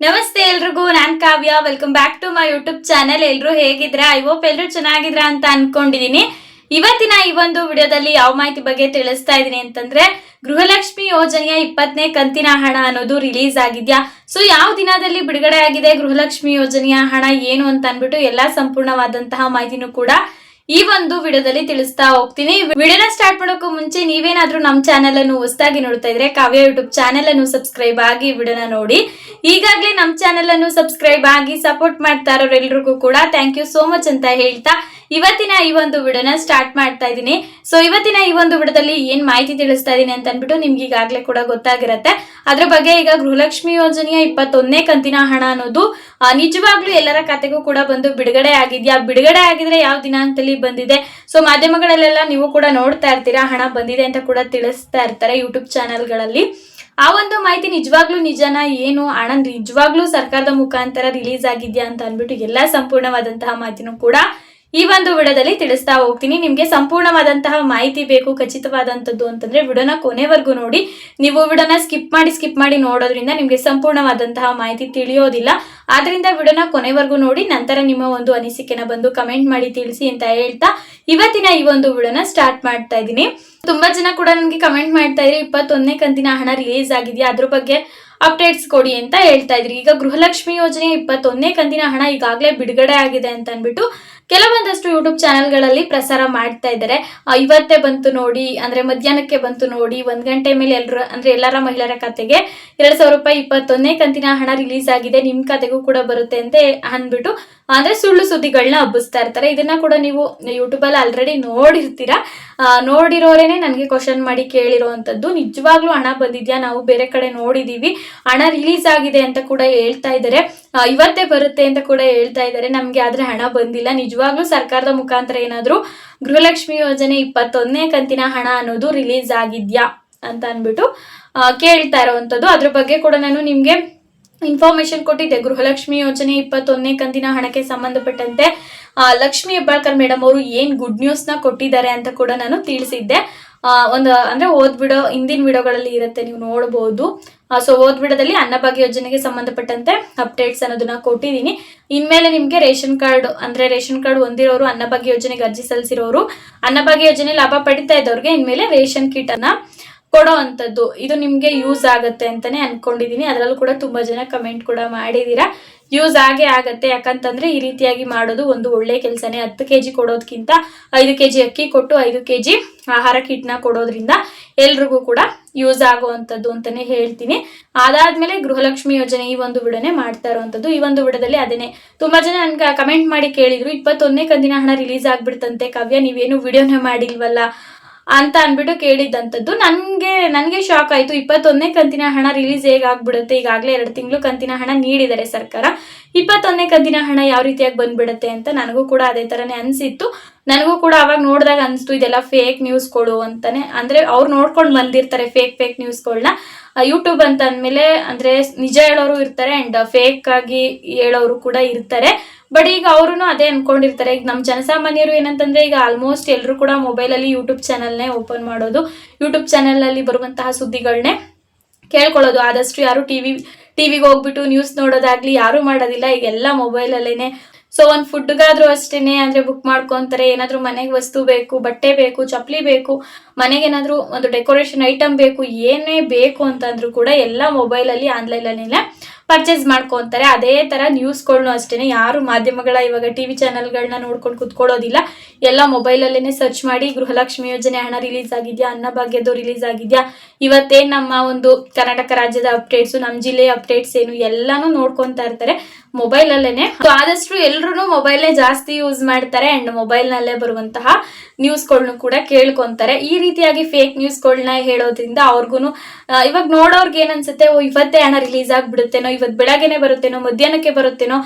ನಮಸ್ತೆ ಎಲ್ರಿಗೂ, ನಾನ್ Kavya. Welcome back to my YouTube channel ಎಲ್ರು ಹೇಗಿದ್ರೆ? ಐ ಹೋಪ್ ಎಲ್ಲರೂ ಚೆನ್ನಾಗಿದ್ರ ಅಂತ ಅನ್ಕೊಂಡಿದೀನಿ. ಇವತ್ತಿನ ಈ ಒಂದು ವಿಡಿಯೋದಲ್ಲಿ ಯಾವ ಮಾಹಿತಿ ಬಗ್ಗೆ ತಿಳಿಸ್ತಾ ಇದೀನಿ ಅಂತಂದ್ರೆ, ಗೃಹಲಕ್ಷ್ಮಿ ಯೋಜನೆಯ ಇಪ್ಪತ್ತನೇ ಕಂತಿನ ಹಣ ಅನ್ನೋದು ರಿಲೀಸ್ ಆಗಿದ್ಯಾ? ಸೊ ಯಾವ ದಿನದಲ್ಲಿ ಬಿಡುಗಡೆ ಆಗಿದೆ ಗೃಹಲಕ್ಷ್ಮಿ ಯೋಜನೆಯ ಹಣ, ಏನು ಅಂತ ಅನ್ಬಿಟ್ಟು ಎಲ್ಲಾ ಸಂಪೂರ್ಣವಾದಂತಹ ಮಾಹಿತಿನೂ ಕೂಡ ಈ ಒಂದು ವಿಡಿಯೋದಲ್ಲಿ ತಿಳಿಸ್ತಾ ಹೋಗ್ತೀನಿ. ವಿಡಿಯೋನ ಸ್ಟಾರ್ಟ್ ಮಾಡೋಕ್ಕೂ ಮುಂಚೆ ನೀವೇನಾದ್ರೂ ನಮ್ಮ ಚಾನೆಲ್ ಅನ್ನು ಹೊಸದಾಗಿ ನೋಡ್ತಾ ಇದ್ರೆ ಕಾವ್ಯ ಯೂಟ್ಯೂಬ್ ಚಾನೆಲ್ ಅನ್ನು ಸಬ್ಸ್ಕ್ರೈಬ್ ಆಗಿ ವಿಡಿಯೋನ ನೋಡಿ. ಈಗಾಗಲೇ ನಮ್ಮ ಚಾನೆಲ್ ಅನ್ನು ಸಬ್ಸ್ಕ್ರೈಬ್ ಆಗಿ ಸಪೋರ್ಟ್ ಮಾಡ್ತಾ ಇರೋರೆಲ್ರಿಗೂ ಕೂಡ ಥ್ಯಾಂಕ್ ಯು ಸೋ ಮಚ್ ಅಂತ ಹೇಳ್ತಾ ಇವತ್ತಿನ ಈ ಒಂದು ವಿಡಿಯೋನ ಸ್ಟಾರ್ಟ್ ಮಾಡ್ತಾ ಇದ್ದೀನಿ. ಸೊ ಇವತ್ತಿನ ಈ ಒಂದು ವಿಡಿಯೋದಲ್ಲಿ ಏನ್ ಮಾಹಿತಿ ತಿಳಿಸ್ತಾ ಇದ್ದೀನಿ ಅಂತ ಅಂದ್ಬಿಟ್ಟು ನಿಮ್ಗೆ ಈಗಾಗಲೇ ಕೂಡ ಗೊತ್ತಾಗಿರತ್ತೆ. ಅದ್ರ ಬಗ್ಗೆ ಈಗ ಗೃಹಲಕ್ಷ್ಮಿ ಯೋಜನೆಯ ಇಪ್ಪತ್ತೊಂದನೇ ಕಂತಿನ ಹಣ ಅನ್ನೋದು ನಿಜವಾಗ್ಲೂ ಎಲ್ಲರ ಖಾತೆಗೂ ಕೂಡ ಬಂದು ಬಿಡುಗಡೆ ಆಗಿದ್ಯಾ? ಬಿಡುಗಡೆ ಆಗಿದ್ರೆ ಯಾವ ದಿನಾಂಕದಲ್ಲಿ ಬಂದಿದೆ? ಸೊ ಮಾಧ್ಯಮಗಳಲ್ಲೆಲ್ಲ ನೀವು ಕೂಡ ನೋಡ್ತಾ ಇರ್ತೀರಾ? ಹಣ ಬಂದಿದೆ ಅಂತ ಕೂಡ ತಿಳಿಸ್ತಾ ಇರ್ತಾರೆ ಯೂಟ್ಯೂಬ್ ಚಾನೆಲ್ಗಳಲ್ಲಿ. ಆ ಒಂದು ಮಾಹಿತಿ ನಿಜವಾಗ್ಲೂ ನಿಜನ ಏನು? ಹಣ ನಿಜವಾಗ್ಲೂ ಸರ್ಕಾರದ ಮುಖಾಂತರ ರಿಲೀಸ್ ಆಗಿದ್ಯಾ ಅಂತ ಅಂದ್ಬಿಟ್ಟು ಎಲ್ಲಾ ಸಂಪೂರ್ಣವಾದಂತಹ ಮಾಹಿತಿನೂ ಕೂಡ ಈ ಒಂದು ವಿಡದಲ್ಲಿ ತಿಳಿಸ್ತಾ ಹೋಗ್ತೀನಿ. ನಿಮ್ಗೆ ಸಂಪೂರ್ಣವಾದಂತಹ ಮಾಹಿತಿ ಬೇಕು, ಖಚಿತವಾದಂಥದ್ದು ಅಂತಂದ್ರೆ ವಿಡೋನ ಕೊನೆವರೆಗೂ ನೋಡಿ. ನೀವು ವಿಡೋನ ಸ್ಕಿಪ್ ಮಾಡಿ ಸ್ಕಿಪ್ ಮಾಡಿ ನೋಡೋದ್ರಿಂದ ನಿಮ್ಗೆ ಸಂಪೂರ್ಣವಾದಂತಹ ಮಾಹಿತಿ ತಿಳಿಯೋದಿಲ್ಲ. ಆದ್ರಿಂದ ವಿಡೋನ ಕೊನೆವರೆಗೂ ನೋಡಿ, ನಂತರ ನಿಮ್ಮ ಒಂದು ಅನಿಸಿಕೆನ ಬಂದು ಕಮೆಂಟ್ ಮಾಡಿ ತಿಳಿಸಿ ಅಂತ ಹೇಳ್ತಾ ಇವತ್ತಿನ ಈ ಒಂದು ವಿಡೋನ ಸ್ಟಾರ್ಟ್ ಮಾಡ್ತಾ ಇದ್ದೀನಿ. ತುಂಬಾ ಜನ ಕೂಡ ನನಗೆ ಕಮೆಂಟ್ ಮಾಡ್ತಾ ಇದ್ರಿ ಇಪ್ಪತ್ತೊಂದನೇ ಕಂತಿನ ಹಣ ರಿಲೀಸ್ ಆಗಿದೆಯಾ? ಅದ್ರ ಬಗ್ಗೆ ಅಪ್ಡೇಟ್ಸ್ ಕೊಡಿ ಅಂತ ಹೇಳ್ತಾ ಇದ್ರಿ. ಈಗ ಗೃಹಲಕ್ಷ್ಮಿ ಯೋಜನೆ ಇಪ್ಪತ್ತೊಂದನೇ ಕಂತಿನ ಹಣ ಈಗಾಗಲೇ ಬಿಡುಗಡೆ ಆಗಿದೆ ಅಂತ ಅಂದ್ಬಿಟ್ಟು ಕೆಲವೊಂದಷ್ಟು ಯೂಟ್ಯೂಬ್ ಚಾನೆಲ್ಗಳಲ್ಲಿ ಪ್ರಸಾರ ಮಾಡ್ತಾ ಇದ್ದಾರೆ. ಇವತ್ತೇ ಬಂತು ನೋಡಿ, ಅಂದ್ರೆ ಮಧ್ಯಾಹ್ನಕ್ಕೆ ಬಂತು ನೋಡಿ, ಒಂದ್ ಗಂಟೆ ಮೇಲೆ ಎಲ್ಲರೂ ಅಂದ್ರೆ ಎಲ್ಲರ ಮಹಿಳೆಯರ ಖಾತೆಗೆ ಎರಡ್ ಸಾವಿರ ರೂಪಾಯಿ ಇಪ್ಪತ್ತೊಂದನೇ ಕಂತಿನ ಹಣ ರಿಲೀಸ್ ಆಗಿದೆ. ನಿಮ್ ಖಾತೆಗೂ ಕೂಡ ಬರುತ್ತೆ ಅಂತ ಅಂದ್ಬಿಟ್ಟು, ಅಂದ್ರೆ ಸುಳ್ಳು ಸುದ್ದಿಗಳನ್ನ ಹಬ್ಬಿಸ್ತಾ ಇರ್ತಾರೆ. ಇದನ್ನ ಕೂಡ ನೀವು ಯೂಟ್ಯೂಬ್ ಅಲ್ಲಿ ಆಲ್ರೆಡಿ ನೋಡಿರ್ತೀರಾ. ನೋಡಿರೋರೇನೆ ನನಗೆ ಕ್ವಶನ್ ಮಾಡಿ ಕೇಳಿರೋವಂಥದ್ದು. ನಿಜವಾಗ್ಲೂ ಹಣ ಬಂದಿದ್ಯಾ? ನಾವು ಬೇರೆ ಕಡೆ ನೋಡಿದೀವಿ. ಹಣ ರಿಲೀಸ್ ಆಗಿದೆ ಅಂತ ಕೂಡ ಹೇಳ್ತಾ ಇದ್ದಾರೆ. ಇವತ್ತೇ ಬರುತ್ತೆ ಅಂತ ಕೂಡ ಹೇಳ್ತಾ ಇದ್ದಾರೆ. ನಮ್ಗೆ ಆದ್ರೆ ಹಣ ಬಂದಿಲ್ಲ. ನಿಜವಾಗ್ಲೂ ಸರ್ಕಾರದ ಮುಖಾಂತರ ಏನಾದ್ರು ಗೃಹಲಕ್ಷ್ಮಿ ಯೋಜನೆ ಇಪ್ಪತ್ತೊಂದನೇ ಕಂತಿನ ಹಣ ಅನ್ನೋದು ರಿಲೀಸ್ ಆಗಿದ್ಯಾ ಅಂತ ಅಂದ್ಬಿಟ್ಟು ಕೇಳ್ತಾ ಇರೋವಂಥದ್ದು ಅದ್ರ ಬಗ್ಗೆ ಕೂಡ ನಾನು ನಿಮ್ಗೆ ಇನ್ಫಾರ್ಮೇಶನ್ ಕೊಟ್ಟಿದ್ದೆ. ಗೃಹಲಕ್ಷ್ಮಿ ಯೋಜನೆ ಇಪ್ಪತ್ತೊಂದನೇ ಕಂತಿನ ಹಣಕ್ಕೆ ಸಂಬಂಧಪಟ್ಟಂತೆ ಲಕ್ಷ್ಮಿ ಹೆಬ್ಬಾಳ್ಕರ್ ಮೇಡಮ್ ಅವರು ಏನ್ ಗುಡ್ ನ್ಯೂಸ್ನ ಕೊಟ್ಟಿದ್ದಾರೆ ಅಂತ ಕೂಡ ನಾನು ತಿಳಿಸಿದ್ದೆ. ಒಂದು, ಅಂದ್ರೆ ಓದ್ಬಿಡೋ, ಹಿಂದಿನ ವಿಡಿಯೋಗಳಲ್ಲಿ ಇರುತ್ತೆ, ನೀವು ನೋಡಬಹುದು ಸೊ ಓದ್ ಬಿಡದಲ್ಲಿ ಅನ್ನಭಾಗ್ಯ ಯೋಜನೆಗೆ ಸಂಬಂಧಪಟ್ಟಂತೆ ಅಪ್ಡೇಟ್ಸ್ ಅನ್ನೋದನ್ನ ಕೊಟ್ಟಿದ್ದೀನಿ. ಇನ್ಮೇಲೆ ನಿಮ್ಗೆ ರೇಷನ್ ಕಾರ್ಡ್, ಅಂದ್ರೆ ರೇಷನ್ ಕಾರ್ಡ್ ಹೊಂದಿರೋರು ಅನ್ನಭಾಗ್ಯ ಯೋಜನೆಗೆ ಅರ್ಜಿ ಸಲ್ಲಿಸಿರೋರು ಅನ್ನಭಾಗ್ಯ ಯೋಜನೆ ಲಾಭ ಪಡಿತಾ ಇದ್ದವ್ರಿಗೆ ಇನ್ಮೇಲೆ ರೇಷನ್ ಕಿಟ್ ಅನ್ನ ಕೊಡೋ ಅಂಥದ್ದು. ಇದು ನಿಮ್ಗೆ ಯೂಸ್ ಆಗತ್ತೆ ಅಂತಾನೆ ಅನ್ಕೊಂಡಿದೀನಿ. ಅದರಲ್ಲೂ ಕೂಡ ತುಂಬಾ ಜನ ಕಮೆಂಟ್ ಕೂಡ ಮಾಡಿದೀರಾ. ಯೂಸ್ ಆಗೇ ಆಗತ್ತೆ, ಯಾಕಂತಂದ್ರೆ ಈ ರೀತಿಯಾಗಿ ಮಾಡೋದು ಒಂದು ಒಳ್ಳೆ ಕೆಲಸನೇ. ಹತ್ತು ಕೆ ಜಿ ಕೊಡೋದಕ್ಕಿಂತ ಐದು ಕೆ ಅಕ್ಕಿ ಕೊಟ್ಟು ಐದು ಕೆ ಜಿ ಆಹಾರ ಕಿಟ್ನ ಕೊಡೋದ್ರಿಂದ ಎಲ್ರಿಗೂ ಕೂಡ ಯೂಸ್ ಆಗುವಂಥದ್ದು ಅಂತಾನೆ ಹೇಳ್ತೀನಿ. ಅದಾದ್ಮೇಲೆ ಗೃಹಲಕ್ಷ್ಮಿ ಯೋಜನೆ ಈ ಒಂದು ವಿಡನೆ ಮಾಡ್ತಾ ಇರುವಂಥದ್ದು. ಈ ಒಂದು ವಿಡದಲ್ಲಿ ಅದೇನೆ ತುಂಬಾ ಜನ ನನ್ಗೆ ಕಮೆಂಟ್ ಮಾಡಿ ಕೇಳಿದ್ರು, ಇಪ್ಪತ್ತೊಂದನೇ ಕಂದಿನ ಹಣ ರಿಲೀಸ್ ಆಗ್ಬಿಡ್ತಂತೆ ಕಾವ್ಯ, ನೀವೇನು ವಿಡಿಯೋನೇ ಮಾಡಿಲ್ವಲ್ಲ ಅಂತ ಅನ್ಬಿಟ್ಟು ಕೇಳಿದ್ದಂಥದ್ದು. ನನಗೆ ನನಗೆ ಶಾಕ್ ಆಯಿತು. ಇಪ್ಪತ್ತೊಂದನೇ ಕಂತಿನ ಹಣ ರಿಲೀಸ್ ಹೇಗೆ ಆಗ್ಬಿಡುತ್ತೆ? ಈಗಾಗಲೇ ಎರಡು ತಿಂಗಳು ಕಂತಿನ ಹಣ ನೀಡಿದ್ದಾರೆ ಸರ್ಕಾರ. ಇಪ್ಪತ್ತೊಂದನೇ ಕಂತಿನ ಹಣ ಯಾವ ರೀತಿಯಾಗಿ ಬಂದ್ಬಿಡುತ್ತೆ ಅಂತ ನನಗೂ ಕೂಡ ಅದೇ ಥರನೇ ಅನಿಸಿತ್ತು. ನನಗೂ ಕೂಡ ಅವಾಗ ನೋಡಿದಾಗ ಅನಿಸ್ತು, ಇದೆಲ್ಲ ಫೇಕ್ ನ್ಯೂಸ್ಗಳು ಅಂತಾನೆ. ಅಂದ್ರೆ ಅವ್ರು ನೋಡ್ಕೊಂಡು ಬಂದಿರ್ತಾರೆ ಫೇಕ್ ಫೇಕ್ ನ್ಯೂಸ್ಗಳನ್ನ ಯೂಟ್ಯೂಬ್ ಅಂತ ಅಂದಮೇಲೆ, ಅಂದ್ರೆ ನಿಜ ಹೇಳೋರು ಇರ್ತಾರೆ ಅಂಡ್ ಫೇಕ್ ಆಗಿ ಹೇಳೋರು ಕೂಡ ಇರ್ತಾರೆ. ಬಟ್ ಈಗ ಅವರು ಅದೇ ಅನ್ಕೊಂಡಿರ್ತಾರೆ. ಈಗ ನಮ್ಮ ಜನಸಾಮಾನ್ಯರು ಏನಂತಂದ್ರೆ, ಈಗ ಆಲ್ಮೋಸ್ಟ್ ಎಲ್ಲರೂ ಕೂಡ ಮೊಬೈಲಲ್ಲಿ ಯೂಟ್ಯೂಬ್ ಚಾನಲ್ನೇ ಓಪನ್ ಮಾಡೋದು ಯೂಟ್ಯೂಬ್ ಚಾನಲಲ್ಲಿ ಬರುವಂತಹ ಸುದ್ದಿಗಳನ್ನೇ ಕೇಳ್ಕೊಳ್ಳೋದು. ಆದಷ್ಟು ಯಾರು ಟಿವಿ ಟಿವಿಗೆ ಹೋಗ್ಬಿಟ್ಟು ನ್ಯೂಸ್ ನೋಡೋದಾಗ್ಲಿ, ಯಾರು ಮಾಡೋದಿಲ್ಲ. ಈಗ ಎಲ್ಲ ಮೊಬೈಲಲ್ಲೇನೆ ಸೊ ಒಂದು ಫುಡ್ಗಾದ್ರೂ ಅಷ್ಟೇನೆ, ಅಂದ್ರೆ ಬುಕ್ ಮಾಡ್ಕೊಂತಾರೆ, ಏನಾದ್ರೂ ಮನೆಗೆ ವಸ್ತು ಬೇಕು, ಬಟ್ಟೆ ಬೇಕು ಚಪ್ಪಲಿ ಬೇಕು, ಮನೆಗೆ ಏನಾದ್ರೂ ಒಂದು ಡೆಕೋರೇಷನ್ ಐಟಮ್ ಬೇಕು, ಏನೇ ಬೇಕು ಅಂತಂದ್ರೂ ಕೂಡ ಎಲ್ಲ ಮೊಬೈಲಲ್ಲಿ ಆನ್ಲೈನಲ್ಲೇ ಪರ್ಚೇಸ್ ಮಾಡ್ಕೊಂತಾರೆ. ಅದೇ ತರ ನ್ಯೂಸ್ಗಳ್ನು ಅಷ್ಟೇನೆ. ಯಾರು ಮಾಧ್ಯಮಗಳ ಇವಾಗ ಟಿವಿ ಚಾನೆಲ್ಗಳನ್ನ ನೋಡ್ಕೊಂಡು ಕುತ್ಕೊಳ್ಳೋದಿಲ್ಲ. ಎಲ್ಲ ಮೊಬೈಲಲ್ಲೇನೆ ಸರ್ಚ್ ಮಾಡಿ ಗೃಹಲಕ್ಷ್ಮಿ ಯೋಜನೆ ಹಣ ರಿಲೀಸ್ ಆಗಿದ್ಯಾ ಅನ್ನಭಾಗ್ಯದ್ದು ರಿಲೀಸ್ ಆಗಿದ್ಯಾ? ಇವತ್ತೇ ನಮ್ಮ ಒಂದು ಕರ್ನಾಟಕ ರಾಜ್ಯದ ಅಪ್ಡೇಟ್ಸ್ ನಮ್ಮ ಜಿಲ್ಲೆಯ ಅಪ್ಡೇಟ್ಸ್ ಏನು ಎಲ್ಲಾನು ನೋಡ್ಕೊತಾ ಇರ್ತಾರೆ. ಮೊಬೈಲ್ ಅಲ್ಲೇನೆ ಆದಷ್ಟು ಎಲ್ರು ಮೊಬೈಲ್ನೇ ಜಾಸ್ತಿ ಯೂಸ್ ಮಾಡ್ತಾರೆ ಅಂಡ್ ಮೊಬೈಲ್ ನಲ್ಲೇ ಬರುವಂತಹ ನ್ಯೂಸ್ಗಳ್ನು ಕೂಡ ಕೇಳ್ಕೊಂತಾರೆ. ಈ ರೀತಿಯಾಗಿ ಫೇಕ್ ನ್ಯೂಸ್ಗಳನ್ನ ಹೇಳೋದ್ರಿಂದ ಅವ್ರಿಗೂ ಇವಾಗ ನೋಡೋರ್ಗೆ ಏನ್ ಅನ್ಸುತ್ತೆ? ಓ, ಇವತ್ತೇ ಹಣ ರಿಲೀಸ್ ಆಗ್ಬಿಡುತ್ತೇನೋ ಇವತ್ತು ಬೆಳಗ್ಗೆನೆ ಬರುತ್ತೇನೋ, ಮಧ್ಯಾಹ್ನಕ್ಕೆ ಬರುತ್ತೇನೋ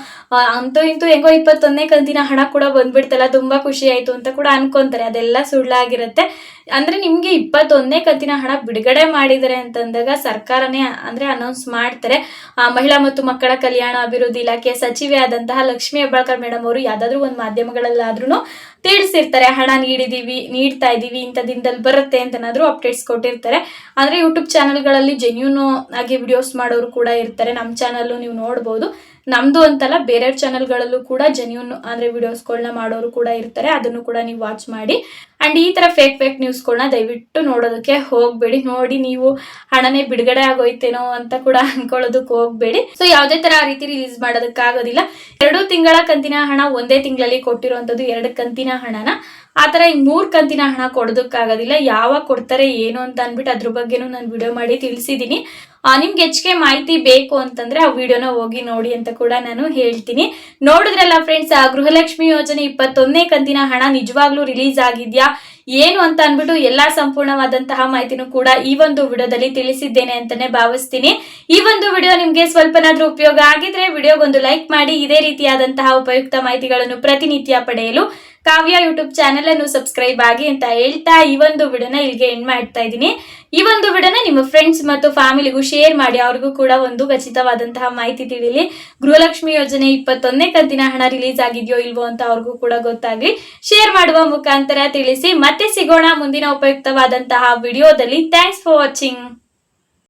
ಅಂತೂ ಇಂತೂ ಹೆಂಗೋ ಇಪ್ಪತ್ತೊಂದನೇ ಕಂತಿನ ಹಣ ಕೂಡ ಬಂದ್ಬಿಡ್ತಲ್ಲ, ತುಂಬಾ ಖುಷಿ ಆಯ್ತು ಅಂತ ಕೂಡ ಅನ್ಕೊಂತಾರೆ. ಅದೆಲ್ಲ ಸುಳ್ಳಾಗಿರುತ್ತೆ. ಅಂದ್ರೆ ನಿಮ್ಗೆ ಇಪ್ಪತ್ತೊಂದನೇ ಕಂತಿನ ಹಣ ಬಿಡುಗಡೆ ಮಾಡಿದರೆ ಅಂತಂದಾಗ ಸರ್ಕಾರನೇ ಅಂದ್ರೆ ಅನೌನ್ಸ್ ಮಾಡ್ತಾರೆ. ಮಹಿಳಾ ಮತ್ತು ಮಕ್ಕಳ ಕಲ್ಯಾಣ ಅಭಿವೃದ್ಧಿ ಇಲಾಖೆ ಸಚಿವೆ ಆದಂತಹ ಲಕ್ಷ್ಮೀ ಹೆಬ್ಬಾಳ್ಕರ್ ಮೇಡಮ್ ಅವರು ಯಾವ್ದಾದ್ರು ಒಂದು ಮಾಧ್ಯಮಗಳಲ್ಲಾದ್ರೂ ತಿಳಿಸಿರ್ತಾರೆ ಹಣ ನೀಡಿದೀವಿ, ನೀಡ್ತಾ ಇದೀವಿ ಇಂಥ ದಿನದಲ್ಲಿ ಬರುತ್ತೆ ಅಂತನಾದ್ರೂ ಅಪ್ಡೇಟ್ಸ್ ಕೊಟ್ಟಿರ್ತಾರೆ. ಅಂದ್ರೆ ಯೂಟ್ಯೂಬ್ ಚಾನಲ್ಗಳಲ್ಲಿ ಜೆನ್ಯೂನ್ ಆಗಿ ವಿಡಿಯೋಸ್ ಮಾಡೋರು ಕೂಡ ಇರ್ತಾರೆ. ನಮ್ಮ ಚಾನಲ್ಲು ನೀವು ನೋಡ್ಬೋದು. ನಮ್ದು ಅಂತಲ್ಲ ಬೇರೆ ಚಾನಲ್ಗಳಲ್ಲೂ ಕೂಡ ಜೆನ್ಯೂನ್ ಅಂದ್ರೆ ವಿಡಿಯೋಸ್ಗಳನ್ನ ಮಾಡೋರು ಕೂಡ ಇರ್ತಾರೆ. ಅದನ್ನು ಕೂಡ ನೀವು ವಾಚ್ ಮಾಡಿ. ಅಂಡ್ ಈ ತರ ಫೇಕ್ ಫೇಕ್ ನ್ಯೂಸ್ಗಳನ್ನ ದಯವಿಟ್ಟು ನೋಡೋದಕ್ಕೆ ಹೋಗ್ಬೇಡಿ. ನೋಡಿ ನೀವು ಹಣನೇ ಬಿಡುಗಡೆ ಆಗೋಯ್ತೇನೋ ಅಂತ ಕೂಡ ಅನ್ಕೊಳ್ಳೋದಕ್ಕೆ ಹೋಗ್ಬೇಡಿ. ಸೊ ಯಾವುದೇ ತರ ಆ ರೀತಿ ರಿಲೀಸ್ ಮಾಡೋದಕ್ಕಾಗೋದಿಲ್ಲ ಎರಡು ತಿಂಗಳ ಕಂತಿನ ಹಣ ಒಂದೇ ತಿಂಗಳಲ್ಲಿ ಕೊಟ್ಟಿರುವಂತದ್ದು ಎರಡು ಕಂತಿನ ಹಣನ. ಆ ತರ ಈಗ ಮೂರ್ ಕಂತಿನ ಹಣ ಕೊಡೋದಕ್ಕಾಗೋದಿಲ್ಲ. ಯಾವಾಗ ಕೊಡ್ತಾರೆ, ಏನು ಅಂತ ಅಂದ್ಬಿಟ್ಟು ಅದ್ರ ಬಗ್ಗೆನೂ ನಾನು ವಿಡಿಯೋ ಮಾಡಿ ತಿಳಿಸಿದ್ದೀನಿ ನಿಮ್ಗೆ ಹೆಚ್ಚಿಗೆ ಮಾಹಿತಿ ಬೇಕು ಅಂತಂದ್ರೆ ಆ ವಿಡಿಯೋನ ಹೋಗಿ ನೋಡಿ ಅಂತ ಕೂಡ ನಾನು ಹೇಳ್ತೀನಿ. ನೋಡಿದ್ರಲ್ಲ ಫ್ರೆಂಡ್ಸ್ ಗೃಹಲಕ್ಷ್ಮಿ ಯೋಜನೆ ಇಪ್ಪತ್ತೊಂದನೇ ಕಂತಿನ ಹಣ ನಿಜವಾಗ್ಲೂ ರಿಲೀಸ್ ಆಗಿದ್ಯಾ? yeah ಏನು ಅಂತ ಅಂದ್ಬಿಟ್ಟು ಎಲ್ಲಾ ಸಂಪೂರ್ಣವಾದಂತಹ ಮಾಹಿತಿನೂ ಕೂಡ ಈ ಒಂದು ವಿಡಿಯೋದಲ್ಲಿ ತಿಳಿಸಿದ್ದೇನೆ ಅಂತಾನೆ ಭಾವಿಸ್ತೀನಿ. ಈ ಒಂದು ವಿಡಿಯೋ ನಿಮ್ಗೆ ಸ್ವಲ್ಪನಾದ್ರೂ ಉಪಯೋಗ ಆಗಿದ್ರೆ ವಿಡಿಯೋಗೊಂದು ಲೈಕ್ ಮಾಡಿ, ಇದೇ ರೀತಿಯಾದಂತಹ ಉಪಯುಕ್ತ ಮಾಹಿತಿಗಳನ್ನು ಪ್ರತಿನಿತ್ಯ ಪಡೆಯಲು ಕಾವ್ಯ ಯೂಟ್ಯೂಬ್ ಚಾನೆಲ್ ಅನ್ನು ಸಬ್ಸ್ಕ್ರೈಬ್ ಆಗಿ ಅಂತ ಹೇಳ್ತಾ ಈ ಒಂದು ವಿಡಿಯೋನ ಇಲ್ಲಿಗೆ ಎಂಡ್ ಮಾಡ್ತಾ ಇದ್ದೀನಿ. ಈ ಒಂದು ವಿಡಿಯೋನ ನಿಮ್ಮ ಫ್ರೆಂಡ್ಸ್ ಮತ್ತು ಫ್ಯಾಮಿಲಿಗೂ ಶೇರ್ ಮಾಡಿ, ಅವ್ರಿಗೂ ಕೂಡ ಒಂದು ಖಚಿತವಾದಂತಹ ಮಾಹಿತಿ ತಿಳಿಲಿ. ಗೃಹಲಕ್ಷ್ಮಿ ಯೋಜನೆ ಇಪ್ಪತ್ತೊಂದನೇ ಕಂತಿನ ಹಣ ರಿಲೀಸ್ ಆಗಿದೆಯೋ ಇಲ್ವೋ ಅಂತ ಅವ್ರಿಗೂ ಕೂಡ ಗೊತ್ತಾಗ್ಲಿ. ಶೇರ್ ಮಾಡುವ ಮುಖಾಂತರ ತಿಳಿಸಿ ಮತ್ತೆ ಸಿಗೋಣ ಮುಂದಿನ ಉಪಯುಕ್ತವಾದಂತಹ ವಿಡಿಯೋದಲ್ಲಿ. Thanks for watching